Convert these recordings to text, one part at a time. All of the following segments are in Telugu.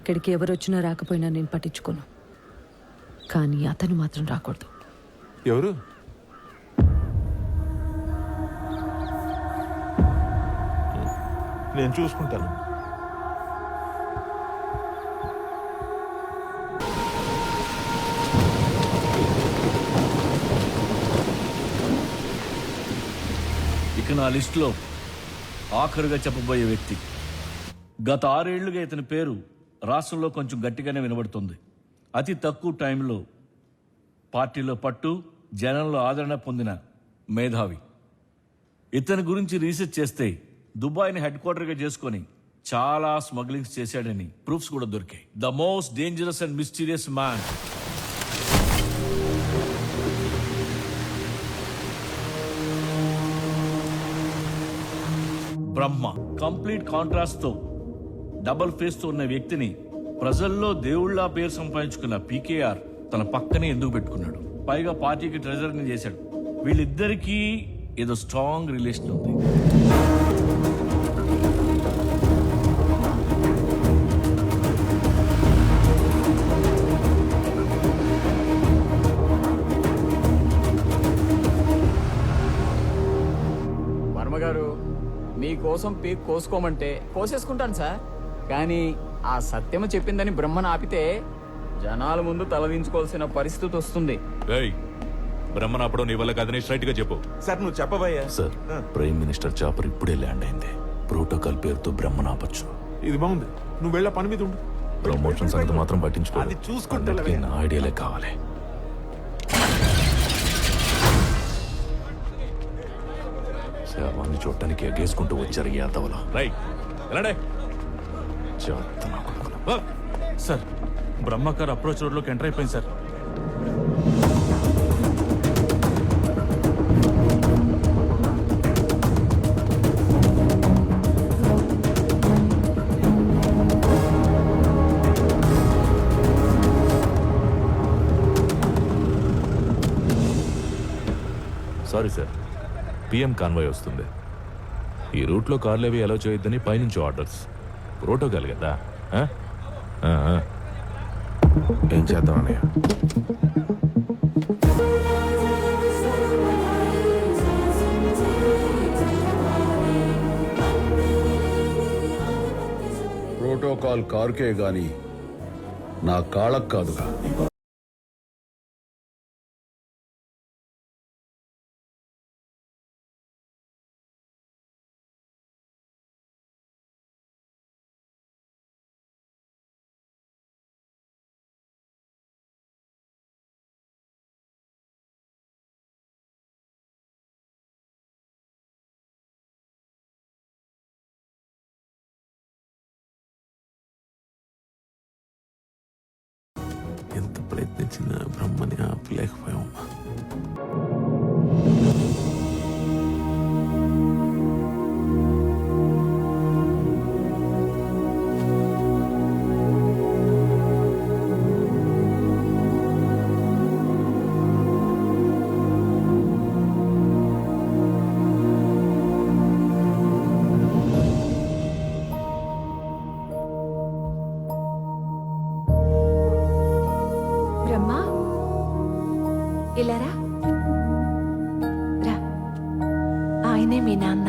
ఇక్కడికి ఎవరు వచ్చినా రాకపోయినా నేను పట్టించుకోను. కానీ అతను మాత్రం రాకూడదు. ఎవరు? నేను చూసుకుంటాను. ఇక నా లిస్టులో ఆఖరుగా చెప్పబోయే వ్యక్తి. గత ఆరేళ్ళుగా ఇతని పేరు రాష్ట్రంలో కొంచెం గట్టిగానే వినబడుతుంది. అతి తక్కువ టైంలో పార్టీలో పట్టు జనంలో ఆదరణ పొందిన మేధావి. ఇతని గురించి రీసెర్చ్ చేస్తే దుబాయ్ని హెడ్ క్వార్టర్గా చేసుకొని చాలా స్మగ్లింగ్స్ చేశాడని ప్రూఫ్స్ కూడా దొరికాయి. The most dangerous and mysterious man. Brahma. Complete కాంట్రాస్ట్తో double ఫేస్తో ఉన్న వ్యక్తిని ప్రజల్లో దేవుళ్ళ పేరు సంపాదించుకున్న పీకేఆర్ తన పక్కనే ఎందుకు పెట్టుకున్నాడు? పైగా పార్టీకి ట్రెజర్ని చేశాడు. వీళ్ళిద్దరికీ ఏదో స్ట్రాంగ్ రిలేషన్ ఉంది. వర్మగారు మీకోసం పీక్ కోసుకోమంటే కోసేసుకుంటాను సార్. కానీ ఆ సత్యమ చెప్పిందని బ్రహ్మను ఆపితే జనాల ముందు తలదించుకోవాల్సిన పరిస్థితి వస్తుంది. రేయ్ బ్రహ్మనాపడం నీ వల్ల కాదని స్ట్రైట్గా చెప్పు. సార్ నువ్వు చెప్పబోయా. సార్ ప్రైమ్ మినిస్టర్ చాపర్ ఇప్పుడే ల్యాండ్ అయింది. ప్రోటోకాల్ పేరుతో బ్రహ్మనాపచ్చు ఇది బాగుంది. నువ్వు వెళ్ళ పని మీద ఉండు. ప్రమోషన్ సంగతి మాత్రం పట్టించుకో అది చూసుకుంటా నా ఐడియాలే కావాలి. శవాన్ని చూడటానికి ఎగేసుకుంటూ వచ్చారు యాదవలో. రై ఎలాడే. సార్ బ్రహ్మకార్ అప్రోచ్ రోడ్లోకి ఎంటర్ అయిపోయింది sir. Sorry sir PM convoy వస్తుంది. ఈ రూట్లో కార్లు అవి అలౌ చేయొద్దని పైనుంచి ఆర్డర్స్ ప్రోటోకాల్ కదా ఆ? ఆ, ఆ. ఏం చేద్దాం అన్నయ్య ప్రోటోకాల్ కారుకే గాని నా కాళ్ళకు కాదుగా ప్రయత్నించినా బ్రహ్మని ఆపలేకపోయామమ్మా ఇలా రా. ఆయనే మీ నాన్న.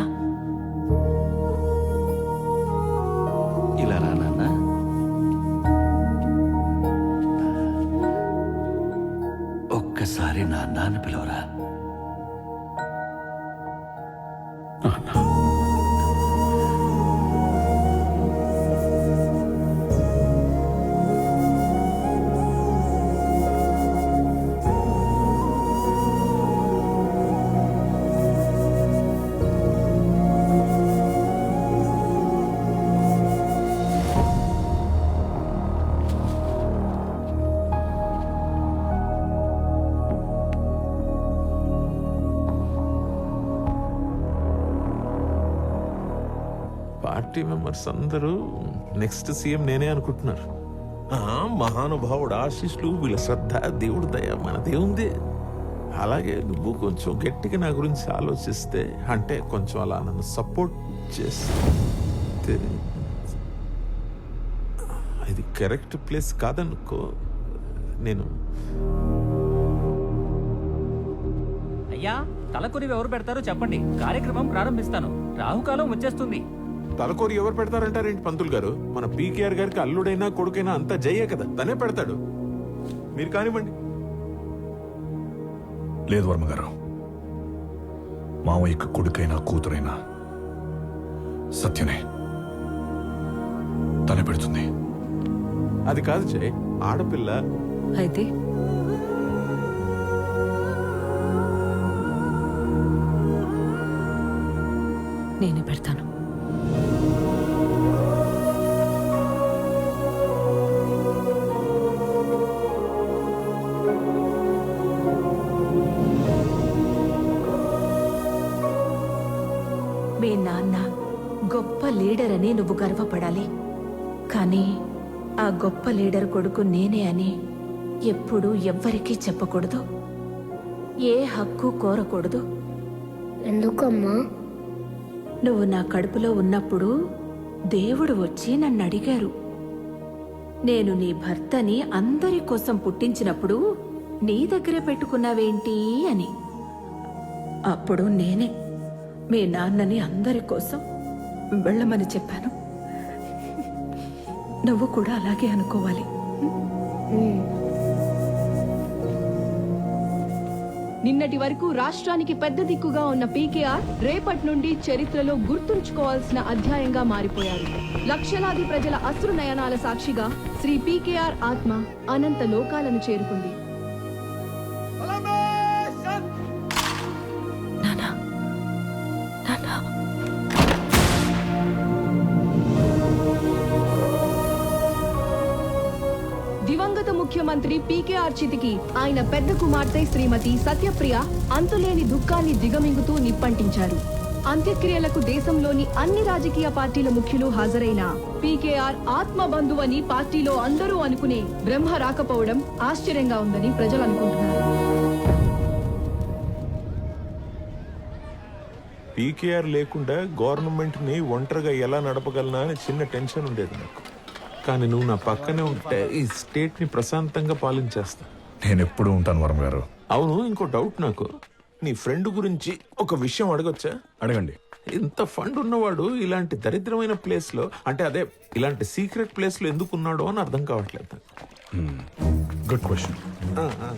ఇలా రా నాన్న. ఒక్కసారి నా నాన్న పిలవరా? పార్టీ మెంబర్స్ అందరూ నెక్స్ట్ సీఎం నేనే అనుకుంటున్నారు. ఆ, మహానుభావుడు ఆశీస్సులు వీళ్ళ శ్రద్ధ దేవుడు దయ మనదే ఉంది. అలాగే నువ్వు కొంచెం గట్టిగా నా గురించి ఆలోచిస్తే అంటే కొంచెం అలా నన్ను సపోర్ట్ చేస్తే ఇది కరెక్ట్ ప్లేస్ కాదనుకో నేను అయ్యా తలకొరివి ఎవరు పెడతారో చెప్పండి. కార్యక్రమం ప్రారంభిస్తాను. రాహుకాలం వచ్చేస్తుంది. తలకోరి ఎవరు పెడతారంటారేంటి పంతులు గారు? మన పీకేఆర్ గారికి అల్లుడైనా కొడుకైనా అంతా జయ్యే కదా తనే పెడతాడు. మీరు కానివ్వండి. లేదు వర్మ గారు మామయ్యకు కొడుకైనా కూతురైనా సత్యనే తనే పెడుతుంది. అది కాదు జయ్ ఆడపిల్ల. అయితే? నేనే పెడతాను. లీడర్ అని నువ్వు గర్వపడాలి. కానీ ఆ గొప్ప లీడర్ కొడుకు నేనే అని ఎప్పుడూ ఎవ్వరికీ చెప్పకూడదు. ఏ హక్కు కోరకూడదు. ఎందుకమ్మా? నువ్వు నా కడుపులో ఉన్నప్పుడు దేవుడు వచ్చి నన్ను అడిగారు. నేను నీ భర్తని అందరి కోసం పుట్టించినప్పుడు నీ దగ్గరే పెట్టుకున్నావేంటి అని. అప్పుడు నేనే మీ నాన్నని అందరి కోసం వెళ్ళమని చెప్పాను. నువ్వు కూడా అలాగే అనుకోవాలి. నిన్నటి వరకు రాష్ట్రానికి పెద్ద దిక్కుగా ఉన్న పీకేఆర్ రేపటి నుండి చరిత్రలో గుర్తుంచుకోవాల్సిన అధ్యాయంగా మారిపోయారు. లక్షలాది ప్రజల అశ్రునయనాల సాక్షిగా శ్రీ పీకేఆర్ ఆత్మ అనంత లోకాలను చేరుకుంది. ముఖ్యమంత్రి పీకేఆర్ చితికి ఆయన పెద్ద కుమార్తె శ్రీమతి సత్యప్రియ అంతులేని దుఃఖాన్ని దిగమింగుతూ నిప్పంటించారు. అంత్యక్రియలకు దేశంలోని అన్ని రాజకీయ పార్టీల ముఖ్యులు హాజరైన పీకేఆర్ ఆత్మ బంధువని పార్టీలో అందరూ అనుకునే బ్రహ్మ రాకపోవడం ఆశ్చర్యంగా ఉందని ప్రజలు అనుకుంటున్నారు. పీకేఆర్ లేకుండా గవర్నమెంట్ని ఒంటరిగా ఎలా నడపగలనా అని చిన్న టెన్షన్ ఉండేది నాకు. కానీ నువ్వు నా పక్కనే ఉంటే ఈ స్టేట్ని ప్రశాంతంగా పాలించేస్తా. నేను ఎప్పుడూ ఉంటాను వర్మ గారు. అవును ఇంకో డౌట్ నాకు. నీ ఫ్రెండ్ గురించి ఒక విషయం అడగొచ్చా? అడగండి. ఇంత ఫండ్ ఉన్నవాడు ఇలాంటి దరిద్రమైన ప్లేస్లో అంటే అదే ఇలాంటి సీక్రెట్ ప్లేస్లో ఎందుకు ఉన్నాడో అని అర్థం కావట్లేదు. Good question. ఆ, ఆ.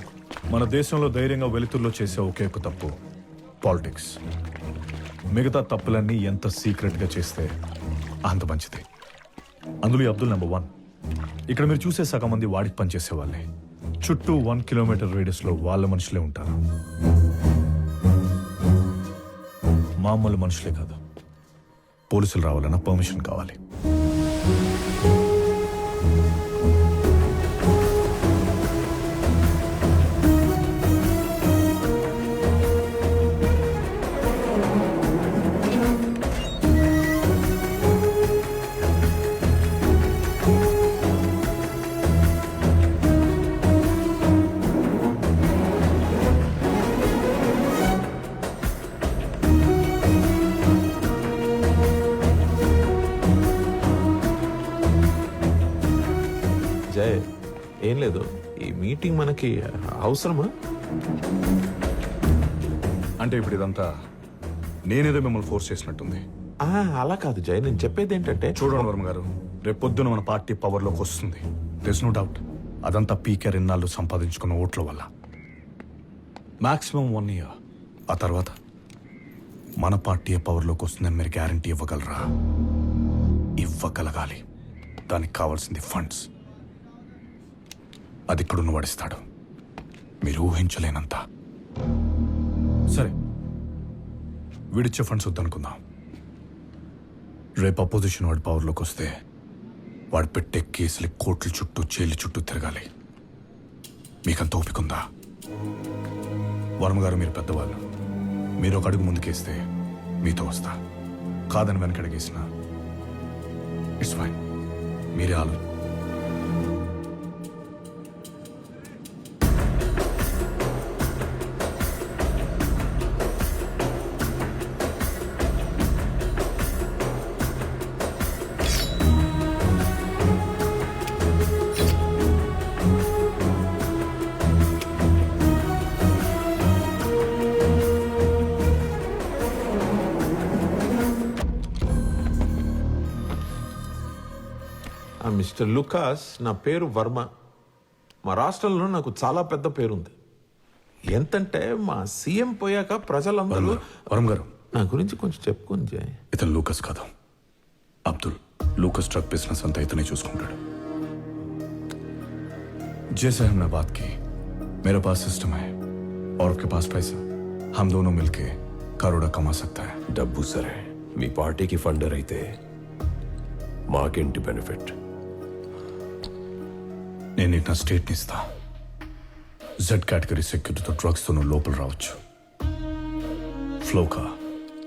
మన దేశంలో ధైర్యంగా వెలుతురులో చేసే ఒకే ఒక తప్పు పాలిటిక్స్. మిగతా తప్పులన్నీ ఎంత సీక్రెట్గా చేస్తే అంత మంచిది. అందులో అబ్దుల్ నెంబర్ వన్ ఇక్కడ మీరు చూసే సగం మంది వాడికి పనిచేసే వాళ్ళే చుట్టూ వన్ కిలోమీటర్ రేడియస్లో వాళ్ళ మనుషులే ఉంటారు. మామూలు మనుషులే కాదు. పోలీసులు రావాలన్నా పర్మిషన్ కావాలి. ఏం లేదు. ఈ మీటింగ్ మనకి అవసరమా? అంటే ఇప్పుడు ఇదంతా నేనేదో మిమ్మల్ని ఫోర్స్ చేసినట్టుంది. ఆ, అలా కాదు జయ్ నేను చెప్పేది ఏంటంటే చూడండి వర్మ గారు రేపు పొద్దున మన పార్టీ పవర్లోకి వస్తుంది. దిస్ నో డౌట్ అదంతా పీకే ఇన్నాళ్ళు సంపాదించుకున్న ఓట్ల వల్ల. మాక్సిమం వన్ ఇయర్ ఆ తర్వాత మన పార్టీ పవర్లోకి వస్తుందని మీరు గ్యారంటీ ఇవ్వగలరా? ఇవ్వగలగాలి. దానికి కావాల్సింది ఫండ్స్ అది ఇక్కడున్న వాడిస్తాడు మీరు ఊహించలేనంత. సరే. వీడిచ్చే ఫండ్స్ వద్దనుకుందాం. రేపు అపోజిషన్ వాడి పవర్లోకి వస్తే వాడు పెట్టే కేసులు కోట్ల చుట్టూ జైలు చుట్టూ తిరగాలి. మీకంత ఓపిక ఉందా వర్మ గారు మీరు పెద్దవాళ్ళు. మీరు ఒక అడుగు ముందుకేస్తే మీతో వస్తా. కాదని వెనకడిగేసిన ఇట్స్ ఫైన్. మీరే ఆలో మిస్టర్ లుకాస్ నా పేరు వర్మ మా రాష్ట్రంలో నాకు చాలా పెద్ద పేరుంది ఎంతంటే మా సీఎం పోయాక ప్రజలందరూ వరం గారు నా గురించి కొంచెం చెప్పుకొని జయ్ ఇతను లూకస్ కాదు అబ్దుల్ लूकस ट्रक बिजनेस అంతా ఇతనే చూసుకుంటాడు जैसे हमने बात की मेरे पास सिस्टम है और आपके पास पैसा हम दोनों मिलके करोड़ा कमा सकता है డబ్బు సరే మీ పార్టీకి ఫండర్ అయితే మాకేంటి బెనిఫిట్ నేను నీకు నా స్టేట్ని ఇస్తా జెడ్ కేటగిరీ సెక్యూరిటీతో డ్రగ్స్తో నువ్వు లోపల రావచ్చు. ఫ్లోకా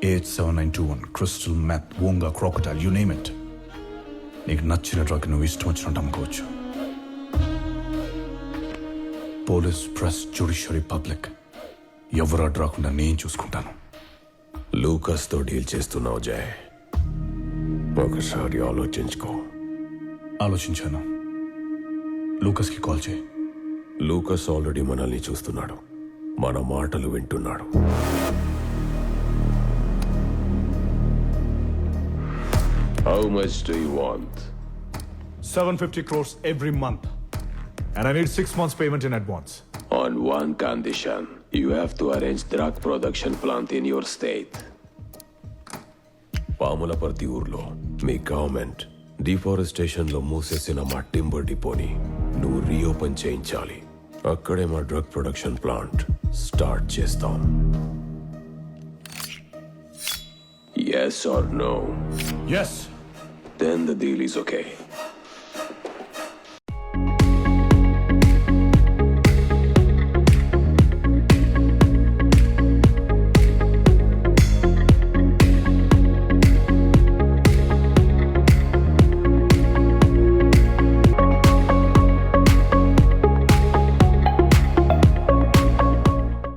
eight seven nine two one crystal meth ఓంగా క్రాకటైల్ యూ నేమ్ ఇట్ నీకు నచ్చిన డ్రగ్ నువ్వు ఇష్టం వచ్చినట్టు అమ్ముకోవచ్చు. పోలీస్ ప్రెస్ జ్యుడిషియరీ పబ్లిక్ ఎవరు అడ్డు రాకుండా నేను చూసుకుంటాను. లూకస్తో డీల్ చేస్తున్నావు జయ్ ఒకసారి ఆలోచించుకో. ఆలోచించాను. లూకస్కి కాల్ చేయి. లూకస్ ఆల్రెడీ మనల్ని చూస్తున్నాడు. మన మాటలు వింటున్నాడు. How much do you want seven fifty crores every month. And I need six months payment in advance on one condition you have to arrange drug production plant in your state Pamulaparthi ఊర్లో మీ గవర్నమెంట్ డిఫారెస్టేషన్లో మూసేసిన మా టింబర్ డిపోని నువ్వు రీఓపెన్ చేయించాలి. అక్కడే మా డ్రగ్ ప్రొడక్షన్ ప్లాంట్ స్టార్ట్ చేస్తాం. Yes or no yes then the deal is okay